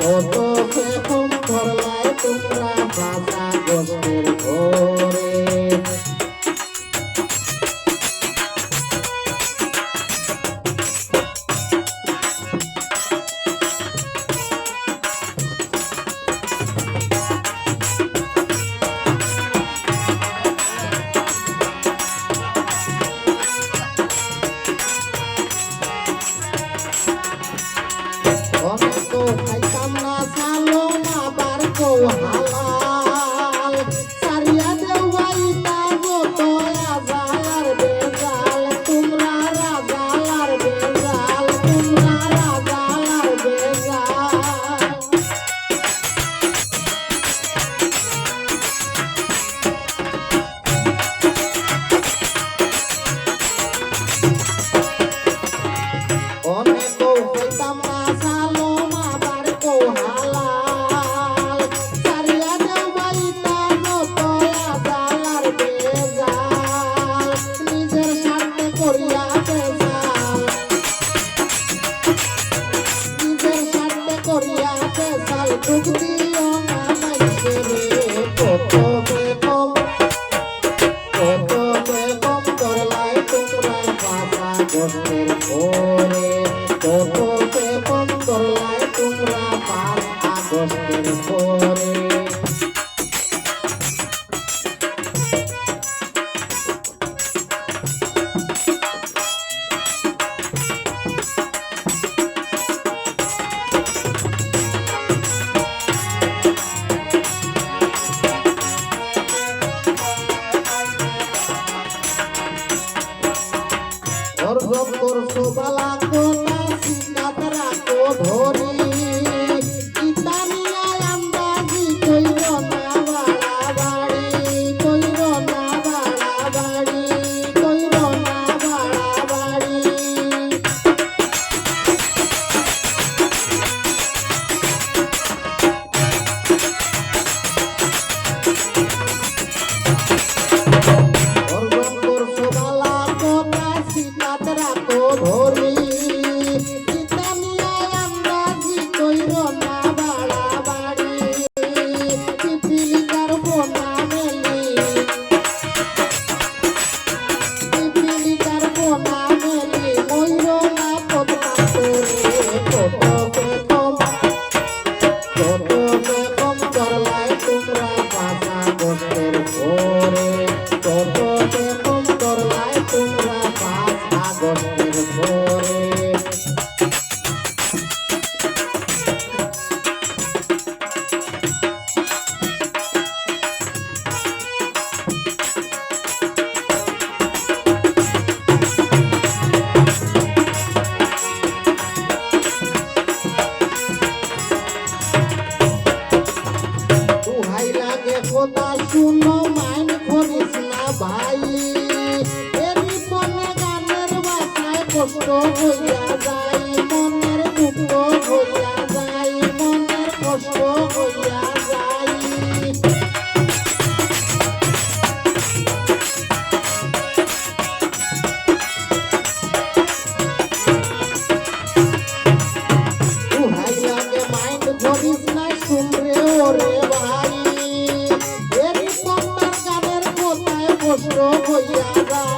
কত trouble. বালা সিনাত রাখো কষ্ট হইয়া যায়, মনের দুঃখ হইয়া যায়, মনের কষ্ট হইয়া যায়। ধরিস না শুনরে ওরে ভাই। এর তোমার গানের কোথায় কষ্ট হইয়া যায়।